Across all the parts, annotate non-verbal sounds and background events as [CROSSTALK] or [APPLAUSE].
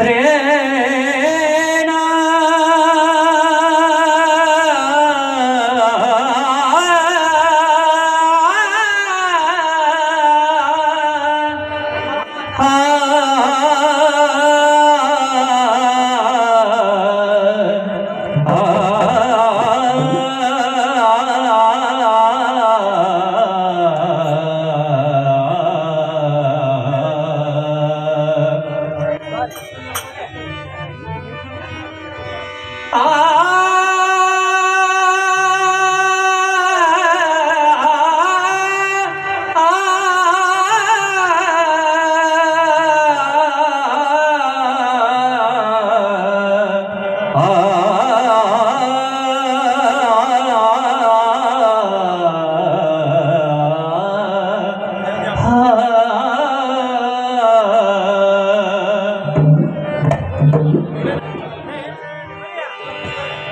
रे Ah.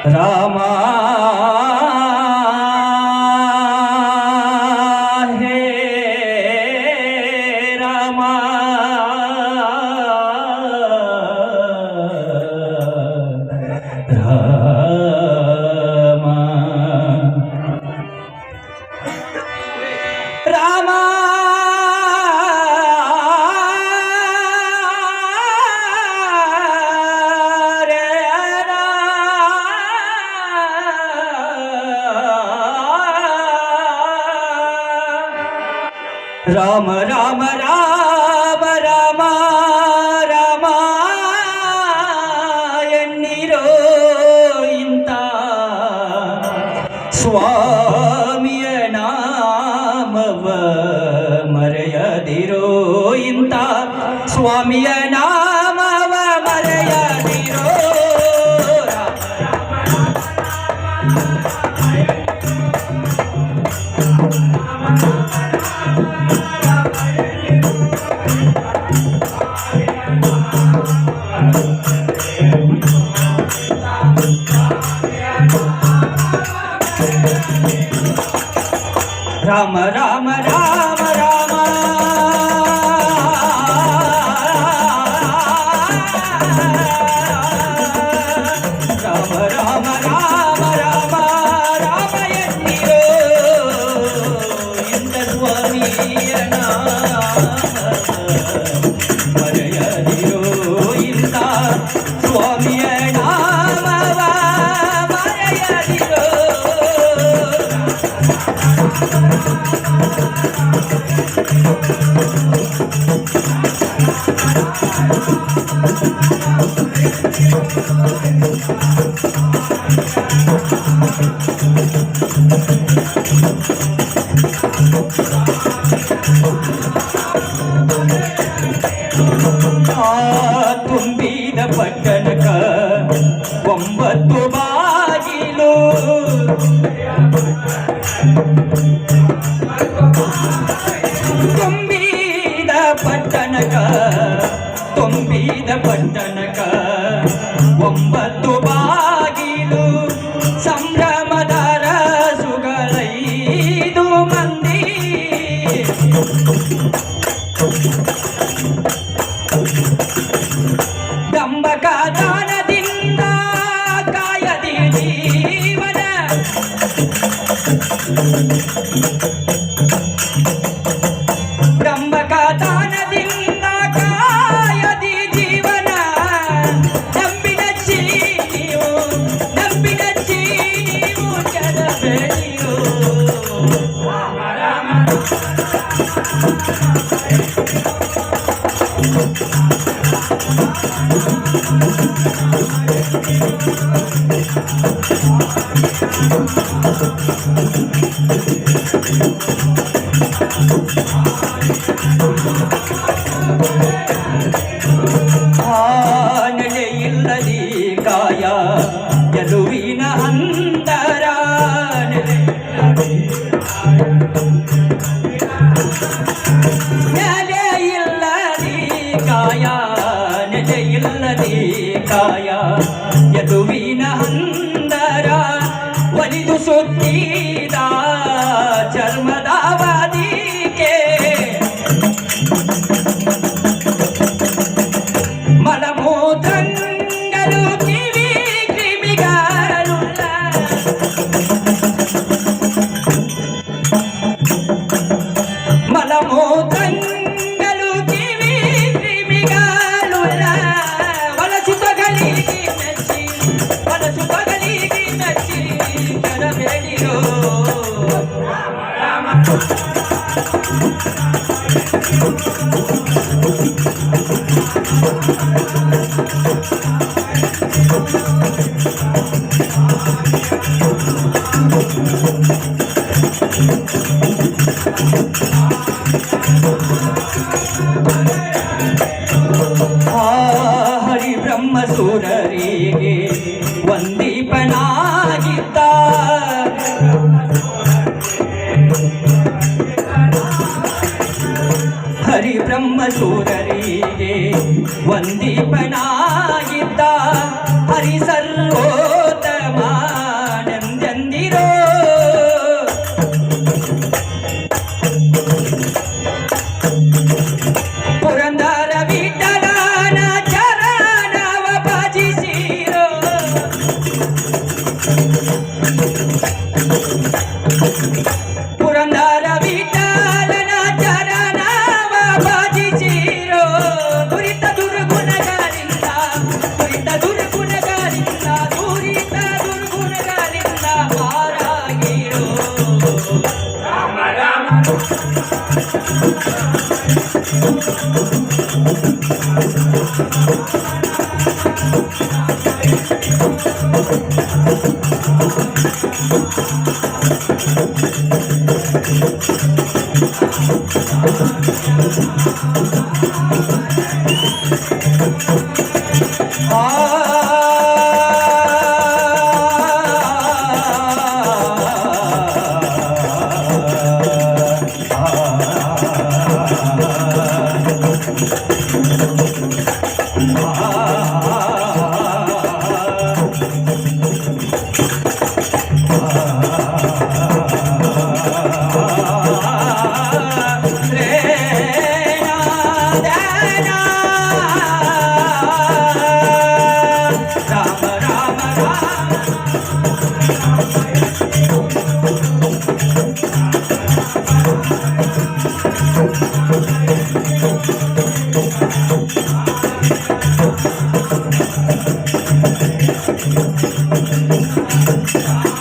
ರಾಮ राम राम राम राम ತುಂಬಿದ ಪಟ್ಟಣಕ ಒಂಬತ್ತು ಬಾಗಿಲು ಒಂಬತ್ತು ಬಾಗಿಲು ಸಂಭ್ರಮದ ರಸುಗಳೈದು ಮಂದಿ. ದಂಬಕ ದಾನದಿಂದ ಕಾಯದಿ ಜೀವನ. ಕಾಯ ಯಲುವಿ ಯದುವಿನ ಹಂದರ ಒಲಿದು ಸುತ್ತೀ Thank you. Yeah. [LAUGHS]